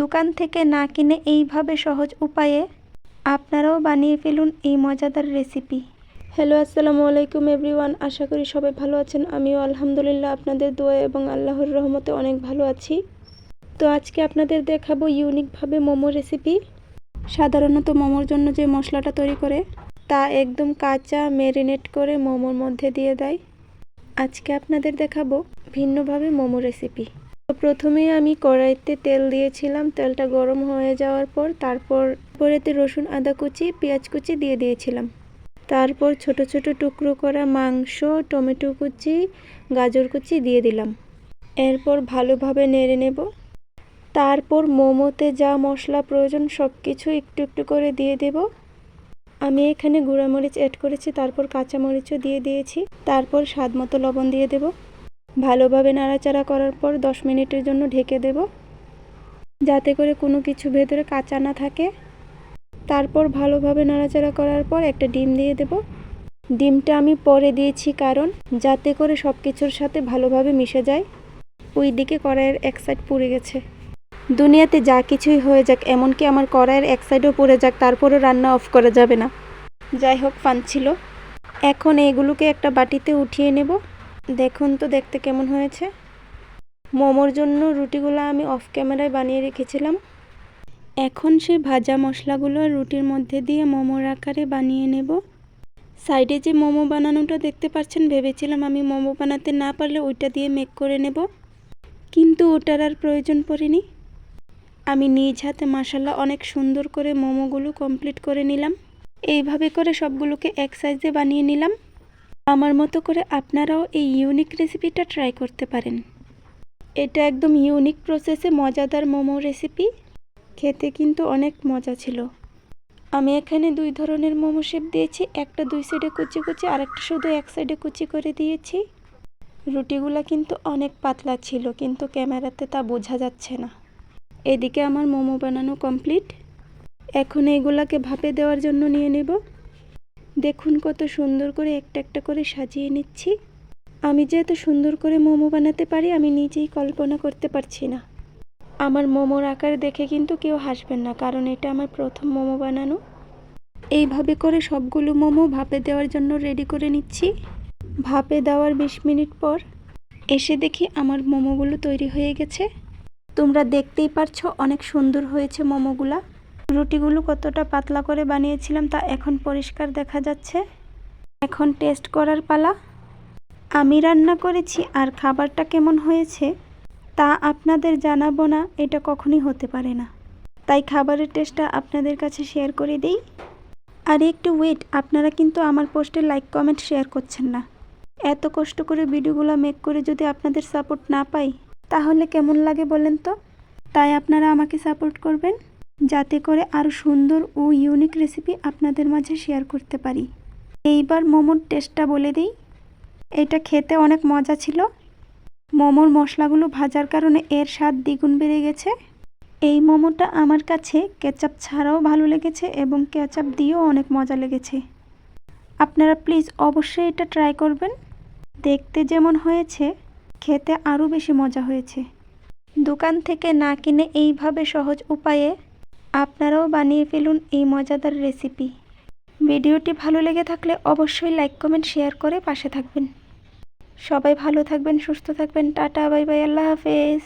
দোকান থেকে না কিনে এইভাবে সহজ উপায়ে আপনারাও বানিয়ে ফেলুন এই মজাদার রেসিপি হ্যালো আসসালামু আলাইকুম এভরিওয়ান আশা করি সবাই ভালো আছেন। আমিও আলহামদুলিল্লাহ আপনাদের দোয়া এবং আল্লাহর রহমতে অনেক ভালো আছি। তো আজকে আপনাদের দেখাবো ইউনিকভাবে মোমো রেসিপি সাধারণত মোমোর জন্য যে মশলাটা তৈরি করে, তা একদম কাঁচা ম্যারিনেট করে মোমোর মধ্যে দিয়ে দেয়। আজকে আপনাদের দেখাবো ভিন্নভাবে মোমো রেসিপি তো প্রথমেই আমি কড়াইতে তেল দিয়েছিলাম। তেলটা গরম হয়ে যাওয়ার পর তারপর পরেতে রসুন, আদা কুচি, পেঁয়াজ কুচি দিয়ে দিয়েছিলাম। তারপর ছোট ছোট টুকরো করা মাংস, টমেটো কুচি, গাজর কুচি দিয়ে দিলাম। এরপর ভালোভাবে নেড়ে নেব। তারপর মোমোতে যা মশলা প্রয়োজন সব কিছু একটু একটু করে দিয়ে দেব। আমি এখানে গুঁড়ামরিচ অ্যাড করেছি, তারপর কাঁচামরিচও দিয়ে দিয়েছি। তারপর স্বাদ মতো লবণ দিয়ে দেব। ভালোভাবে নাড়াচাড়া করার পর দশ মিনিটের জন্য ঢেকে দেব। যাতে করে কোনো কিছু ভেতরে কাঁচা না থাকে। তারপর ভালোভাবে নাড়াচাড়া করার পর একটা ডিম দিয়ে দেব। ডিমটা আমি পরে দিয়েছি কারণ যাতে করে সব কিছুর সাথে ভালোভাবে মিশে যায়। ওই দিকে কড়াইয়ের এক সাইড পুড়ে গেছে। দুনিয়াতে যা কিছুই হয়ে যাক, এমনকি আমার কড়াইয়ের এক সাইডও পুড়ে যাক, তারপরও রান্না অফ করা যাবে না। যাই হোক, ফান ছিল। এখন এগুলোকে একটা বাটিতে উঠিয়ে নেব। দেখুন তো দেখতে কেমন হয়েছে। মোমোর জন্য রুটিগুলো আমি অফ ক্যামেরায় বানিয়ে রেখেছিলাম। এখন সেই ভাজা মশলাগুলো রুটির মধ্যে দিয়ে মোমোর আকারে বানিয়ে নেব। সাইডে যে মোমো বানানোটা দেখতে পাচ্ছেন, ভেবেছিলাম আমি মোমো বানাতে না পারলে ওইটা দিয়ে মেক করে নেব। কিন্তু ওটার আর প্রয়োজন পড়েনি। আমি নিজ হাতে মাসাল্লা অনেক সুন্দর করে মোমোগুলো কমপ্লিট করে নিলাম। এইভাবে করে সবগুলোকে এক সাইজে বানিয়ে নিলাম। আমার মতো করে আপনারাও এই ইউনিক রেসিপিটা ট্রাই করতে পারেন। এটা একদম ইউনিক প্রসেসে মজাদার মোমো রেসিপি খেতে কিন্তু অনেক মজা ছিল। আমি এখানে দুই ধরনের মোমো শেপ দিয়েছি, একটা দুই সাইডে কুচি কুচি আর একটা শুধু এক সাইডে কুচি করে দিয়েছি। রুটিগুলো কিন্তু অনেক পাতলা ছিল, কিন্তু ক্যামেরাতে তা বোঝা যাচ্ছে না। এদিকে আমার মোমো বানানো কমপ্লিট এখন এগুলাকে ভাপে দেওয়ার জন্য নিয়ে নেব। দেখুন কত সুন্দর করে একটা একটা করে সাজিয়ে নিচ্ছি। আমি যেহেতু সুন্দর করে মোমো বানাতে পারি, আমি নিজেই কল্পনা করতে পারছি না। আমার মোমোর আকার দেখে কিন্তু কেউ হাসবেন না, কারণ এটা আমার প্রথম মোমো বানানো। এইভাবে করে সবগুলো মোমো ভাপে দেওয়ার জন্য রেডি করে নিচ্ছি। ভাপে দেওয়ার বিশ মিনিট পর এসে দেখি আমার মোমোগুলো তৈরি হয়ে গেছে। তোমরা দেখতেই পারছ অনেক সুন্দর হয়েছে মোমোগুলা। রুটিগুলো কতটা পাতলা করে বানিয়েছিলাম তা এখন পরিষ্কার দেখা যাচ্ছে। এখন টেস্ট করার পালা। আমি রান্না করেছি আর খাবারটা কেমন হয়েছে তা আপনাদের জানাব না, এটা কখনই হতে পারে না। তাই খাবারের টেস্টটা আপনাদের কাছে শেয়ার করে দিই। আর একটু ওয়েট, আপনারা কিন্তু আমার পোস্টে লাইক, কমেন্ট, শেয়ার করছেন না। এত কষ্ট করে ভিডিওগুলো মেক করে যদি আপনাদের সাপোর্ট না পাই, তাহলে কেমন লাগে বলেন তো? তাই আপনারা আমাকে সাপোর্ট করবেন। যাতে করে আরও সুন্দর ও ইউনিক রেসিপি আপনাদের মাঝে শেয়ার করতে পারি। এইবার মোমোর টেস্টটা বলে দিই। এটা খেতে অনেক মজা ছিল। মোমোর মশলাগুলো ভাজার কারণে এর স্বাদ দ্বিগুণ বেড়ে গেছে। এই মোমোটা আমার কাছে কেচাপ ছাড়াও ভালো লেগেছে এবং কেচাপ দিয়েও অনেক মজা লেগেছে। আপনারা প্লিজ অবশ্যই এটা ট্রাই করবেন। দেখতে যেমন হয়েছে, খেতে আরও বেশি মজা হয়েছে। দোকান থেকে না কিনে এইভাবে সহজ উপায়ে আপনারাও বানিয়ে ফেলুন এই মজাদার রেসিপি। ভিডিওটি ভালো লেগে থাকলে অবশ্যই লাইক, কমেন্ট, শেয়ার করে পাশে থাকবেন। সবাই ভালো থাকবেন, সুস্থ থাকবেন। টাটা, বাই বাই, আল্লাহ হাফেজ।